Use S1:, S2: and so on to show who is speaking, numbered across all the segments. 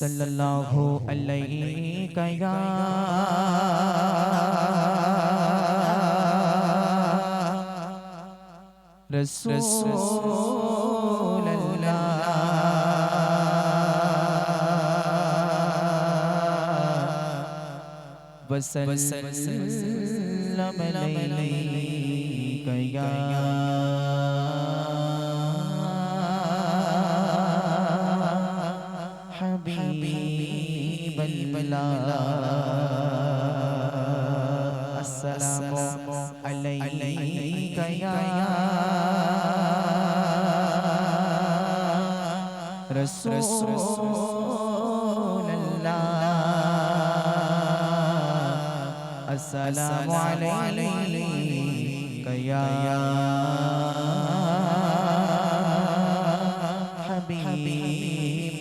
S1: സല്ലല്ലാഹു അലൈക വസല്ലമ അലൈക യാ حبيب الله السلام عليك يا رسول الله السلام عليك يا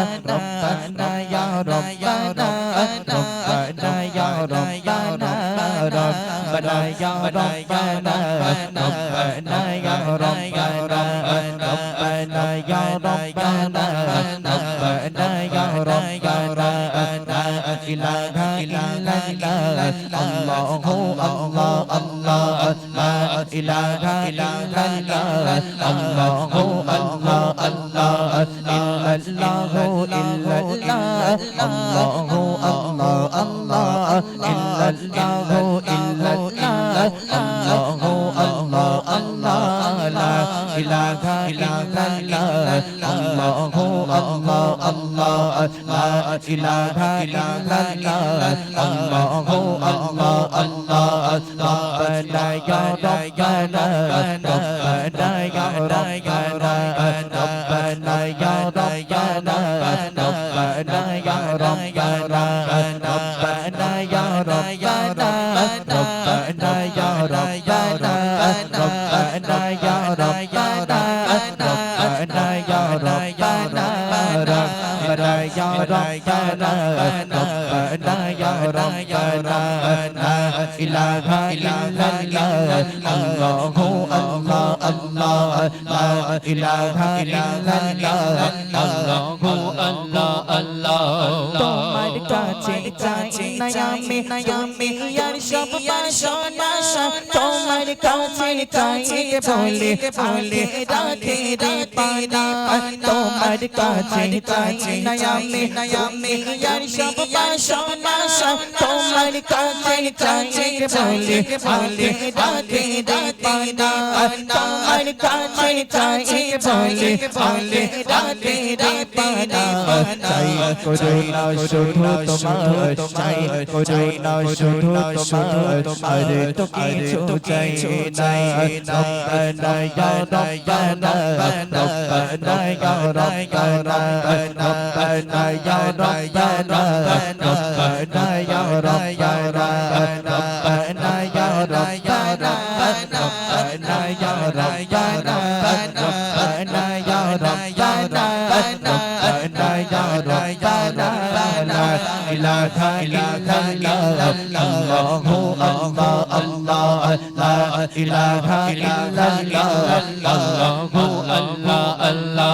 S1: ربنا يا رب illallahu illallah Allah Allah Allah ربنا ربنا يا ربنا ربنا يا ربنا ربنا يا ربنا ربنا يا ربنا لا إله إلا الله الله الله الله لا إله إلا الله الله الله
S2: না আমি তুমি আর সব বাসনা তোমার কাছে চাই বলে বলে রাখে রে পানা তোমার কাছে না আমি, তুমি আর সব বাসনা তোমার কাছে চাই বলে বলে রাখে রে পানা তোমার কাছে চাই বলে বলে রাখে রে পানা
S1: চাই করুণা শুধু তোমার চাই করুণা শুধু তোমার আরে তো কিছু চাই না রব্বানা ইয়া রব্বানা রব্বানা ইয়া রব্বানা রব্বানা ইয়া রব্বানা ইলাহা ইল্লাল্লাহ আল্লাহু আল্লাহ আল্লাহ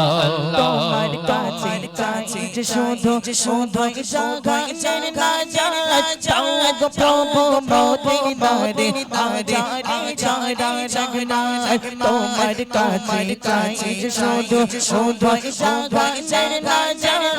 S2: তোমার কাছে কাছে যে শুধু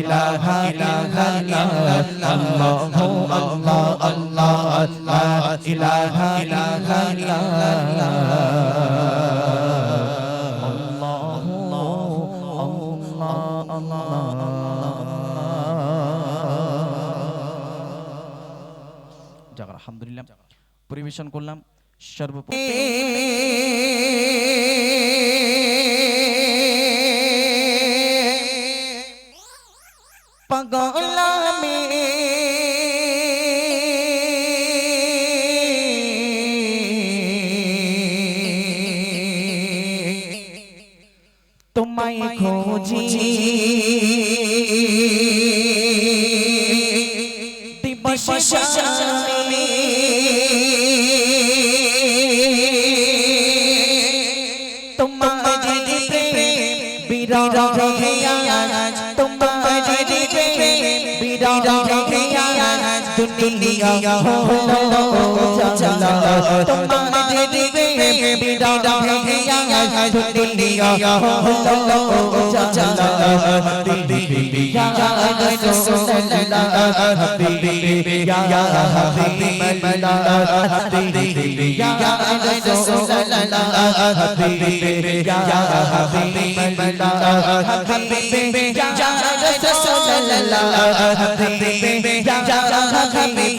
S1: ইলাহা ইলাহা ইল্লাল্লাহ আল্লাহ আল্লাহ আল্লাহ ইলাহা ইলাহা
S2: ইল্লাল্লাহ আলহামদুলিল্লাহ। পরিবেশন করলাম সর্ব পাগলামে তোমায় খোঁজি। দিবস আজ দুনিয়া জালা
S1: তোমাদের দিবে বিদায় ভেঙিয়া দুনিয়া জালা হাবিবি ইয়া রাসূলুল্লাহ হাবিবি ইয়া হাবিবুল্লাহ হাবিবি ইয়া রাসূলুল্লাহ হাবিবি ইয়া হাবিবুল্লাহ হাবিবি ইয়া রাসূলুল্লাহ হাবিবি ইয়া হাবিবি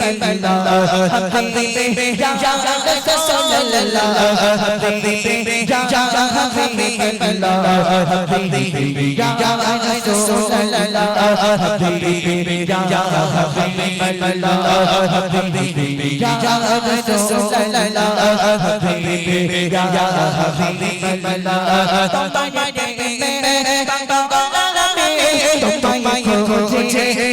S1: Don't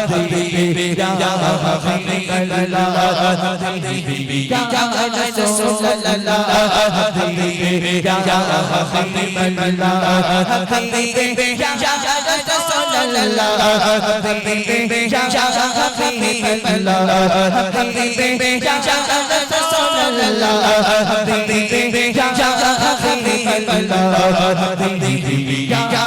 S1: حبيبي يا حبيب الله حبيبي يا رسول الله حبيبي يا حبيب الله حبيبي يا رسول الله حبيبي يا حبيب الله حبيبي يا رسول الله حبيبي يا حبيب الله حبيبي يا رسول الله حبيبي يا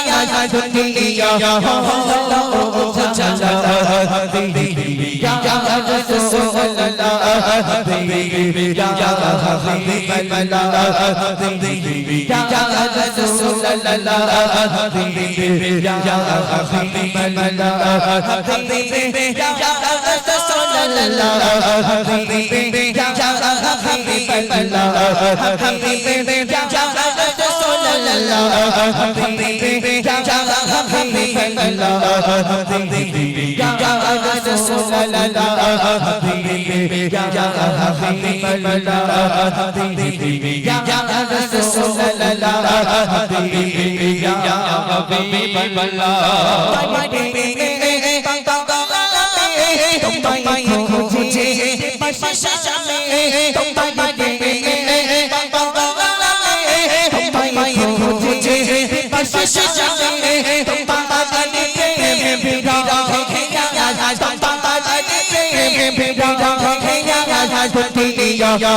S1: दुनिया Habibi, Don't Yo,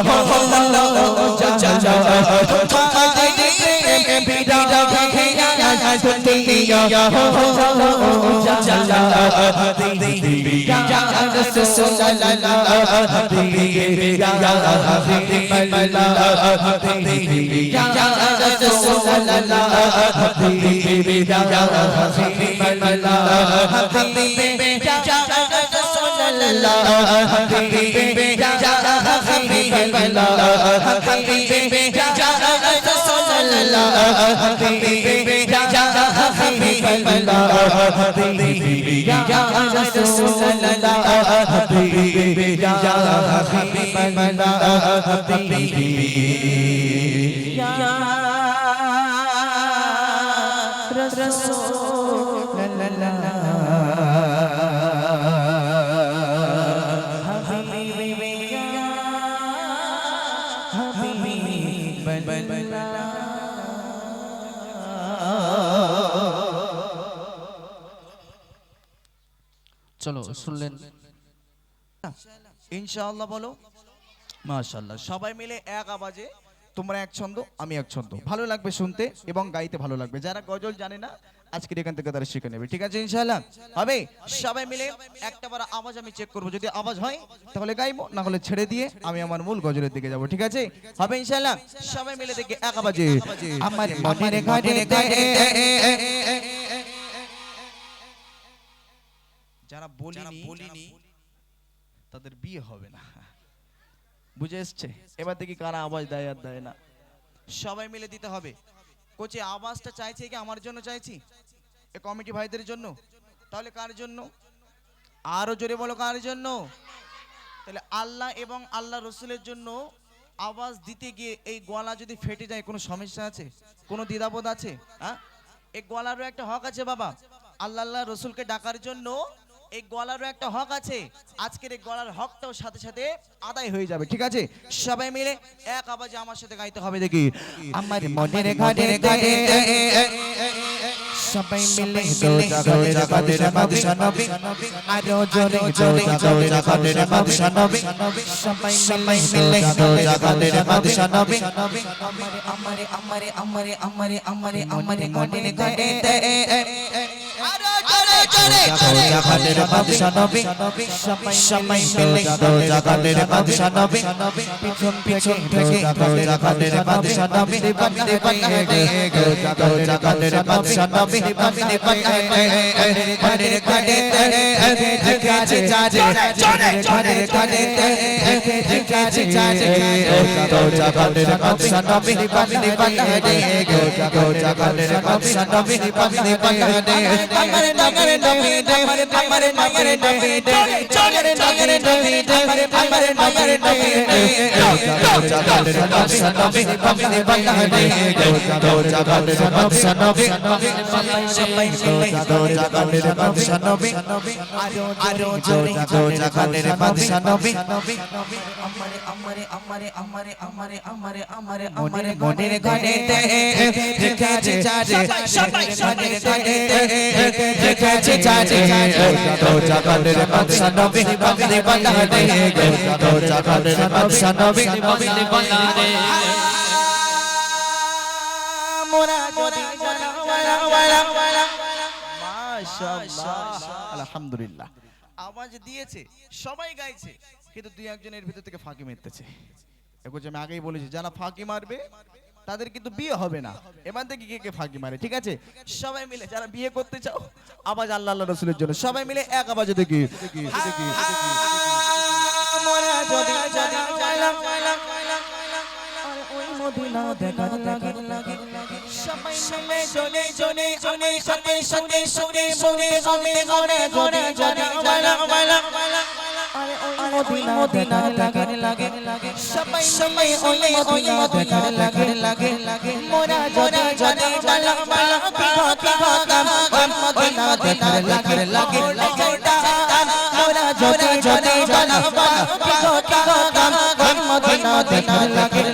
S1: दुनिया Habibi, Allah habibi rasul
S3: চলো শুনলেন।
S4: ইনশাআল্লাহ বলো। মাশাআল্লাহ সবাই মিলে এক আওয়াজে তোমরা এক ছন্দ আমি এক ছন্দ। ভালো লাগবে শুনতে এবং গাইতে ভালো লাগবে। যারা গজল জানে না আজকের এখান থেকে তারা শিখে নেবে। ঠিক আছে ইনশাআল্লাহ? হবে? সবাই মিলে একটা বার আওয়াজ আমি চেক করব। যদি আওয়াজ হয় তাহলে গাইবো না হলে ছেড়ে দিয়ে আমি আমার মূল গজলের দিকে যাব। ঠিক আছে? হবে ইনশাআল্লাহ? সবাই মিলে দেখি এক আওয়াজে।
S2: আমার মনের ঘরে
S4: যারা বলিনি বলিনি তাদের বিয়ে হবে না। বুঝে এসছে? এবার দেখি কারা আওয়াজ দেয় আর দেয় না। সবাই মিলে দিতে হবে। কোচে আওয়াজটা চাইছে কি আমার জন্য চাইছি? এ কমিটি ভাইদের জন্য। তাহলে কার জন্য? আরও জোরে বলো কার জন্য? তাহলে আল্লাহ এবং আল্লাহ রসুলের জন্য আওয়াজ দিতে গিয়ে এই গলা যদি ফেটে যায় কোনো সমস্যা আছে? কোনো দ্বিধাবোধ আছে? হ্যাঁ? এই গলারও একটা হক আছে বাবা। আল্লাহ আল্লাহ রসুলকে ডাকার জন্য এই গলারও একটা হক আছে। আজকের এই গলার হকটাও সাথে সাথে আদায় হয়ে যাবে ঠিক আছে? সবাই মিলে এক আওয়াজে আমার সাথে গাইতে হবে দেখি।
S2: আমার মনের ঘরে ঘরে সবাই মিলে দো জাগরে কাদের নবী আরও জোরে জোরে জোরে কাদের বাদশা নবী সবাই মিলে নবী আমারে আমারে আমারে আমারে আমারে
S4: আরও জোরে জোরে।
S2: বাদশা নবী সবাই মিলে দো জাগরে বাদশা নবী পিছন পিছন থেকে দো জাগরে বাদশা নবী বন্দে বন্দে দো জাগরে বাদশা নবী বন্দে বন্দে ঘরে ঘরে কাছে যাজে ঘরে ঘরে ঘরে কাছে যাজে দো জাগরে বাদশা নবী বন্দে বন্দে দো জাগরে বাদশা নবী বন্দে বন্দে আমার নগরে নবী আমার আমার আমার নগরে নবী দো জাগরে বাদশা নবী বন্দে বন্দে দো জাগরে বাদশা নবী সবাই দো জাগরে বাদশা নবী আরও জোরে দো জাগরে বাদশা নবী আমারে আমারে আমারে আমারে আমারে আমারে আমারে আমারে মনের ঘরে রেখেছে চাচে সবাই মনের রেখেছে চাচে
S4: আলহামদুলিল্লাহ আওয়াজ দিয়েছে সবাই গাইছে কিন্তু দুই একজনের ভিতর থেকে ফাঁকি মেরতেছে এগুলো আমি আগেই বলেছি যারা ফাঁকি মারবে তাদের কিন্তু বিয়ে হবে না এবার থেকে কে কে ফাঁকি মারে ঠিক আছে সবাই মিলে যারা বিয়ে করতে চাও আওয়াজ আল্লাহ আল্লাহ রসুলের জন্য সবাই মিলে এক আওয়াজে দেখি সবাই মিলে জনে জনে জনে সাথে সাথে সুরে সুরে সুরে সুরে সুরে যদি চাইলাম আরে ওই মদিনা দেখার লাগে লাগে লাগে সবাই সবাই ওই মদিনা দেখার লাগে লাগে লাগে মোরা যদি যদি চাইলাম কি কি কাম ওই মদিনা দেখার লাগে লাগে মোরা যদি যদি চাইলাম কি কি কাম ওই মদিনা লাগে লাগে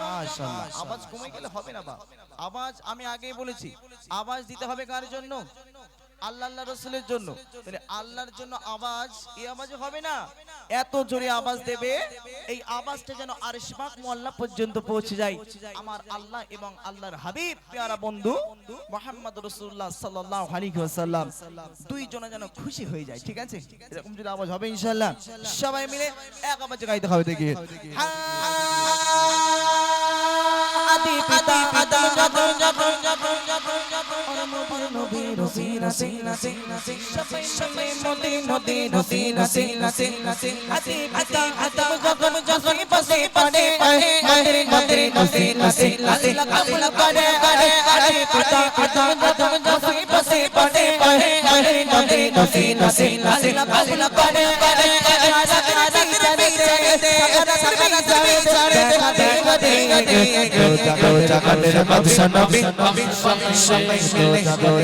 S4: মাশাআল্লাহ। আওয়াজ কমে গেলে হবে না বা? আওয়াজ আমি আগেই বলেছি। আওয়াজ দিতে হবে কার জন্য? আল্লাহ আল্লাহ রসুলের জন্য। আল্লাহর জন্য আওয়াজ, এই আওয়াজে হবে না? এত জোরে আওয়াজ দেবে, এই আওয়াজটা যেন আরশবাক মোল্লা পর্যন্ত পৌঁছে যায়। আমার আল্লাহ এবং আল্লাহর হাবিব, পেয়ারা বন্ধু, মোহাম্মদ রসুল্লাহ আলাইহি ওয়াসাল্লাম, দুইজনে যেন খুশি হয়ে যায়, ঠিক আছে? এরকম যদি আওয়াজ হবে ইনশাল্লাহ সবাই মিলে এক আওয়াজে গাইতে হবে দেখি। আদি পিতা আদম যখন যখন যখন যখন যখন নবীর নবী রসি রসি রসি রসি সবাই সবাই নদী নদী নদী রসি রসি রসি আদি পিতা আদম যখন যখন পাশে পড়ে নদী নদী নদী রসি রসি কাবুল করে করে আদি পিতা আদম যখন যখন পাশে পড়ে নদী নদী নদী রসি রসি কাবুল করে করে সাগরা
S2: জাগানের বাদশা নবী সবাই মিলে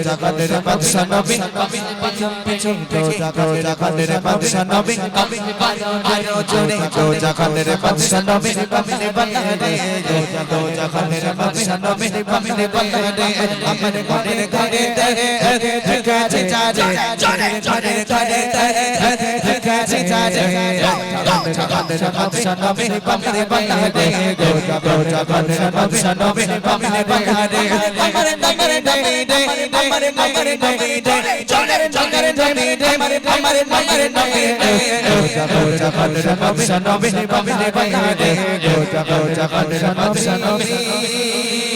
S2: জাগানের বাদশা নবী পিছন জাগানের বাদশা নবী আরও জোরে জাগানের বাদশা নবী বামনে বানারে জাগানের বাদশা নবী বামনে বানারে আমার মনের ঘরে দেখাছে যারে জোরে জোরে ঘরে দেখাছে যারে জাগানের বাদশা নবী বামনে বানারে জাগানের বাদশা নবী বামনে বানারে আমার আমার নবী দে আমার আমার নবী দে জোরে জোরে নবী দে আমার আমার নবী দে জাগানের বাদশা নবী বামনে বানারে জাগানের বাদশা নবী
S4: কষ্ট হয়েছে